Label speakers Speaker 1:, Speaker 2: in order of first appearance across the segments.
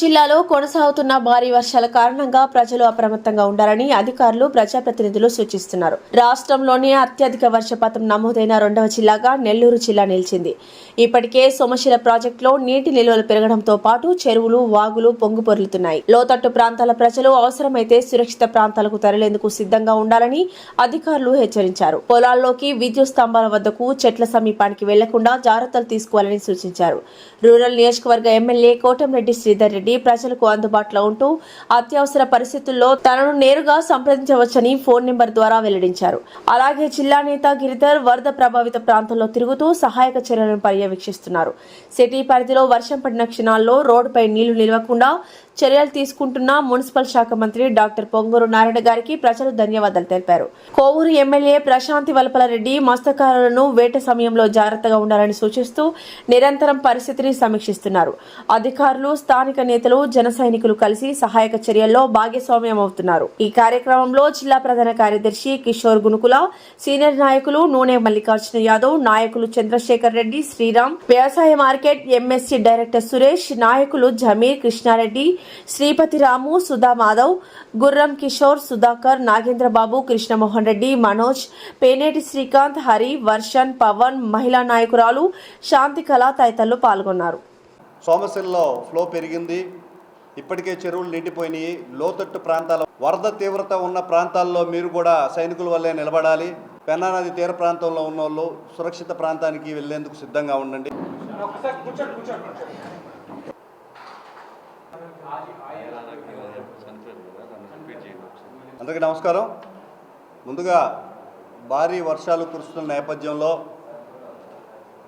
Speaker 1: జిల్లాలో కొనసాగుతున్న భారీ వర్షాల కారణంగా ప్రజలు అప్రమత్తంగా ఉండాలని అధికారులు ప్రజాప్రతినిధులు సూచిస్తున్నారు. రాష్ట్రంలోనే అత్యధిక వర్షపాతం నమోదైన రెండవ జిల్లాగా నెల్లూరు జిల్లా నిలిచింది. ఇప్పటికే సోమశిల ప్రాజెక్టులో నీటి నిల్వలు పెరగడంతో పాటు చెరువులు వాగులు పొంగు పొర్లుతున్నాయి. లోతట్టు ప్రాంతాల ప్రజలు అవసరమైతే సురక్షిత ప్రాంతాలకు తరలేందుకు సిద్ధంగా ఉండాలని అధికారులు హెచ్చరించారు. పొలాల్లోకి విద్యుత్ స్తంభాల వద్దకు చెట్ల సమీపానికి వెళ్ళకుండా జాగ్రత్తలు తీసుకోవాలని సూచించారు. రూరల్ నియోజకవర్గ ఎమ్మెల్యే కోటంరెడ్డి శ్రీధర్ రెడ్డి ప్రజలకు అందుబాటులో ఉంటూ అత్యవసర పరిస్థితుల్లో తనను నేరుగా సంప్రదించవచ్చని ఫోన్ నెంబర్ ద్వారా వెల్లడించారు. అలాగే జిల్లా నేత గిరిధర్ వరద ప్రభావిత ప్రాంతంలో తిరుగుతూ సహాయక చర్యలను పర్యవేక్షిస్తున్నారు. సిటీ పరిధిలో వర్షం పడిన క్షణాల్లో రోడ్డుపై నీళ్ళు నిలవకుండా చర్యలు తీసుకుంటున్న మున్సిపల్ శాఖ మంత్రి డాక్టర్ పొంగూరు నారాయణ గారికి ప్రజలు ధన్యవాదాలు తెలిపారు. కోవూరు ఎమ్మెల్యే ప్రశాంతి వలపలరెడ్డి మత్స్యకారులను వేట సమయంలో జాగ్రత్తగా ఉండాలని సూచిస్తూ నిరంతరం పరిస్థితిని సమీక్షిస్తున్నారు. అధికారులు స్థానిక నేతలు జన సైనికులు కలిసి సహాయక చర్యల్లో భాగస్వామ్యం అవుతున్నారు. ఈ కార్యక్రమంలో జిల్లా ప్రధాన కార్యదర్శి కిషోర్ గునుకుల సీనియర్ నాయకులు నూనె మల్లికార్జున యాదవ్ నాయకులు చంద్రశేఖర్ రెడ్డి శ్రీరామ్ వ్యవసాయ మార్కెట్ ఎంఎస్సీ డైరెక్టర్ సురేష్ నాయకులు జమీర్ కృష్ణారెడ్డి శ్రీపతి రాము సుధా మాధవ్ గుర్రం కిషోర్ సుధాకర్ నాగేంద్రబాబు కృష్ణమోహన్ రెడ్డి మనోజ్ పేనేటి శ్రీకాంత్ హరి వర్షన్ పవన్ మహిళా నాయకురాలు శాంతికళ తదితరులు పాల్గొన్నారు.
Speaker 2: సోమశిలలో ఫ్లో పెరిగింది. ఇప్పటికే చెరువులు నిండిపోయినాయి. లోతట్టు ప్రాంతాల వరద తీవ్రత ఉన్న ప్రాంతాల్లో మీరు కూడా సైనికుల వల్లే నిలబడాలి. పెన్నా నది తీర ప్రాంతంలో ఉన్న వాళ్ళు సురక్షిత ప్రాంతానికి వెళ్ళేందుకు సిద్ధంగా ఉండండి. అందరికీ నమస్కారం. ముందుగా భారీ వర్షాలు కురుస్తున్న నేపథ్యంలో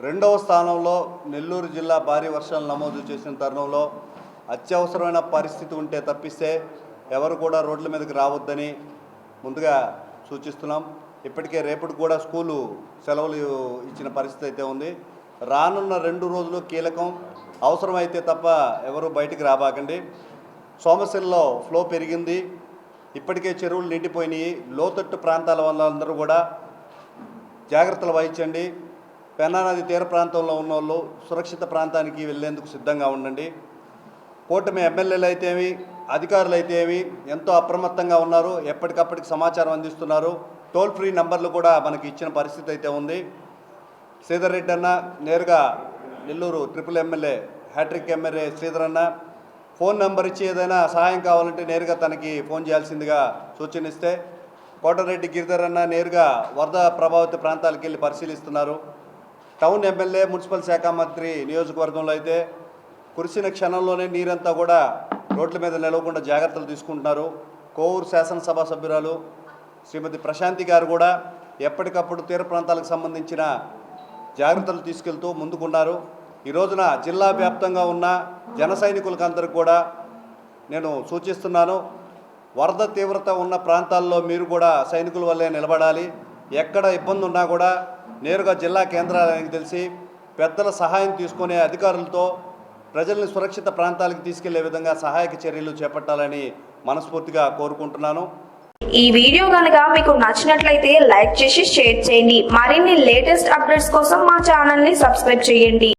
Speaker 2: రెండవ స్థానంలో నెల్లూరు జిల్లా భారీ వర్షాలు నమోదు చేసిన తరుణంలో అత్యవసరమైన పరిస్థితి ఉంటే తప్పిస్తే ఎవరు కూడా రోడ్ల మీదకి రావద్దని ముందుగా సూచిస్తున్నాం. ఇప్పటికే రేపటి కూడా స్కూలు సెలవులు ఇచ్చిన పరిస్థితి అయితే ఉంది. రానున్న రెండు రోజులు కీలకం. అవసరమైతే తప్ప ఎవరు బయటికి రాబాకండి. సోమశిలలో ఫ్లో పెరిగింది. ఇప్పటికే చెరువులు నిండిపోయినాయి. లోతట్టు ప్రాంతాల వాళ్ళందరూ కూడా జాగ్రత్తలు వహించండి. పెన్నా నది తీర ప్రాంతంలో ఉన్న వాళ్ళు సురక్షిత ప్రాంతానికి వెళ్ళేందుకు సిద్ధంగా ఉండండి. కూటమి ఎమ్మెల్యేలు అయితేమి అధికారులు అయితేమి ఎంతో అప్రమత్తంగా ఉన్నారు. ఎప్పటికప్పటికి సమాచారం అందిస్తున్నారు. టోల్ ఫ్రీ నంబర్లు కూడా మనకి ఇచ్చిన పరిస్థితి అయితే ఉంది. శ్రీధర్ రెడ్డి అన్న నేరుగా Nellore triple MLA hat-trick MLA శ్రీధరన్న phone number ఇచ్చి ఏదైనా సహాయం కావాలంటే నేరుగా తనకి ఫోన్ చేయాల్సిందిగా సూచనిస్తే కోటరెడ్డి గిరిధర్ అన్న నేరుగా వరద ప్రభావిత ప్రాంతాలకు వెళ్ళి పరిశీలిస్తున్నారు. టౌన్ ఎమ్మెల్యే మున్సిపల్ శాఖ మంత్రి నియోజకవర్గంలో అయితే కురిసిన క్షణంలోనే నీరంతా కూడా రోడ్ల మీద నిలవకుండా జాగ్రత్తలు తీసుకుంటున్నారు. కోవూరు శాసనసభ సభ్యురాలు శ్రీమతి ప్రశాంతి గారు కూడా ఎప్పటికప్పుడు తీర ప్రాంతాలకు సంబంధించిన జాగ్రత్తలు తీసుకెళ్తూ ముందుకున్నారు. ఈ రోజున జిల్లా వ్యాప్తంగా ఉన్న జన సైనికులకందరికీ కూడా నేను సూచిస్తున్నాను వరద తీవ్రత ఉన్న ప్రాంతాల్లో మీరు కూడా సైనికుల వల్లే నిలబడాలి. ఎక్కడ ఇబ్బంది ఉన్నా కూడా నేరుగా జిల్లా కేంద్రాలకి తెలిసి పెద్దల సహాయం తీసుకునే అధికారులతో ప్రజల్ని సురక్షిత ప్రాంతాలకు తీసుకెళ్ళే విధంగా సహాయక చర్యలు చేపట్టాలని మనస్ఫూర్తిగా కోరుకుంటున్నాను.
Speaker 3: ఈ వీడియో కనుక మీకు నచ్చినట్లయితే లైక్ చేసి షేర్ చేయండి. మరిన్ని లేటెస్ట్ అప్డేట్స్ కోసం మా ఛానల్ని సబ్స్క్రైబ్ చేయండి.